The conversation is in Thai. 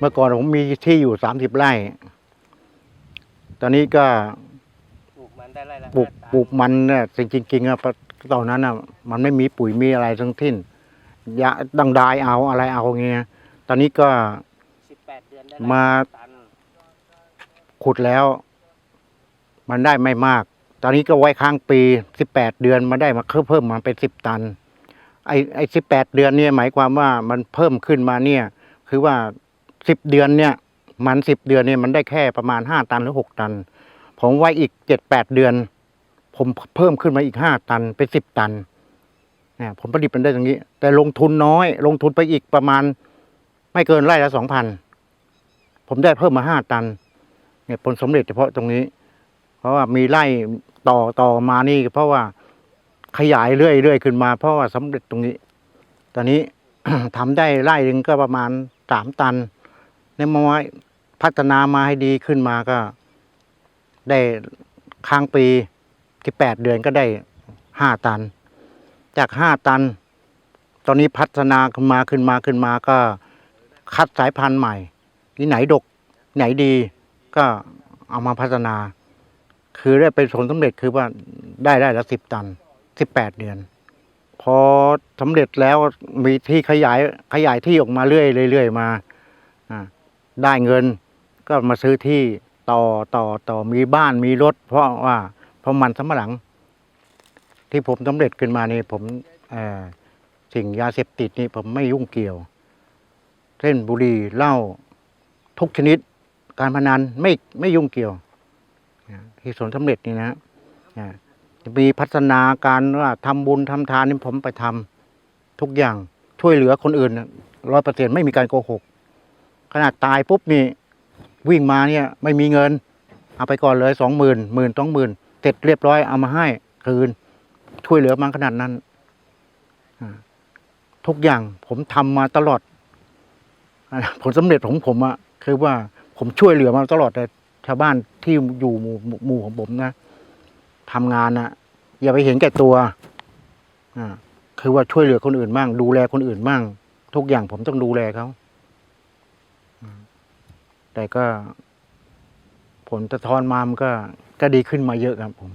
เมื่อก่อนผมมีที่อยู่สามสิบไร่ ตอนนี้ก็ปลูกมันได้ไร่ละปลูกห้าตันปลูกมันเนี่ยจริงจริงๆอะตอนนั้นอะมันไม่มีปุ๋ยมีอะไรทั้งทิ้นยาดังดายเอาอะไรเอาเงี้ย ตอนนี้ก็สิบแปดเดือนได้มาตันขุดแล้ว มันได้ไม่มาก ตอนนี้ก็ไว้ค้างปีสิบแปดเดือนมาได้มาเพิ่มเพิ่มมาเป็นสิบตัน ไอ้ไอ้สิบแปดเดือนเนี่ยหมายความว่ามันเพิ่มขึ้นมาเนี่ย คือว่า สิบเดือนเนี่ย มันสิบเดือนเนี่ยมันได้แค่ประมาณห้าตันหรือหกตัน ผมไว้อีกเจ็ดแปดเดือน ผมเพิ่มขึ้นมาอีกห้าตันเป็นสิบตันเนี่ยผลผลิตมันได้ตรงนี้ แต่ลงทุนน้อย ลงทุนไปอีกประมาณ ไม่เกินไร่ละสองพันผมได้เพิ่มมาห้าตัน เนี่ยผลสำเร็จเฉพาะตรงนี้ เพราะว่ามีไร่ต่อต่อมานี่ เพราะว่าขยายเรื่อยเรื่อยขึ้นมา เพราะว่าสำเร็จตรงนี้ ตอนนี้ทำได้ไร่หนึ่งก็ประมาณสามตัน ในมาไว้พัฒนามาให้ดีขึ้นมาก็ ได้ค้างปีที่แปดเดือนก็ได้ห้าตัน จากห้าตัน ตอนนี้พัฒนาขึ้นมาขึ้นมาขึ้นมาก็ คัดสายพันธุ์ใหม่ที่ไหนดก ไหนดีก็เอามาพัฒนา คือได้เป็นผลสำเร็จคือว่าได้ได้ละสิบตันสิบแปดเดือน พอสำเร็จแล้วมีที่ขยายขยายที่ออกมาเรื่อยเรื่อยมา ได้เงิน ก็มาซื้อที่ต่อต่อต่อมีบ้านมีรถ เพราะว่าเพราะมันสำหลัง ที่ผมสำเร็จขึ้นมานี่ผมสิ่งยาเสพติดนี่ผมไม่ยุ่งเกี่ยวเล่นบุหรี่เหล้าทุกชนิด การพนันไม่ไม่ยุ่งเกี่ยวที่สนสำเร็จนี่นะจะมีพัฒนาการว่าทำบุญทำทานนี่ผมไปทำทุกอย่างช่วยเหลือคนอื่นร้อยเปอร์เซ็นไม่มีการโกหก ขนาดตายปุ๊บนี่วิ่งมาเนี่ยไม่มีเงิน เอาไปก่อนเลยสองหมื่นหมื่นสองหมื่นเสร็จเรียบร้อยเอามาให้คืน ช่วยเหลือมาขนาดนั้นทุกอย่างผมทำมาตลอดผลสำเร็จของผมอะคือว่าผมช่วยเหลือมาตลอดแต่ชาวบ้านที่อยู่หมู่หมู่ของผมนะทำงานนะอย่าไปเห็นแก่ตัวอ่าคือว่าช่วยเหลือคนอื่นบ้างดูแลคนอื่นบ้างทุกอย่างผมต้องดูแลเขา แต่ก็ผลสะท้อนมามันก็ก็ดีขึ้นมาเยอะครับผม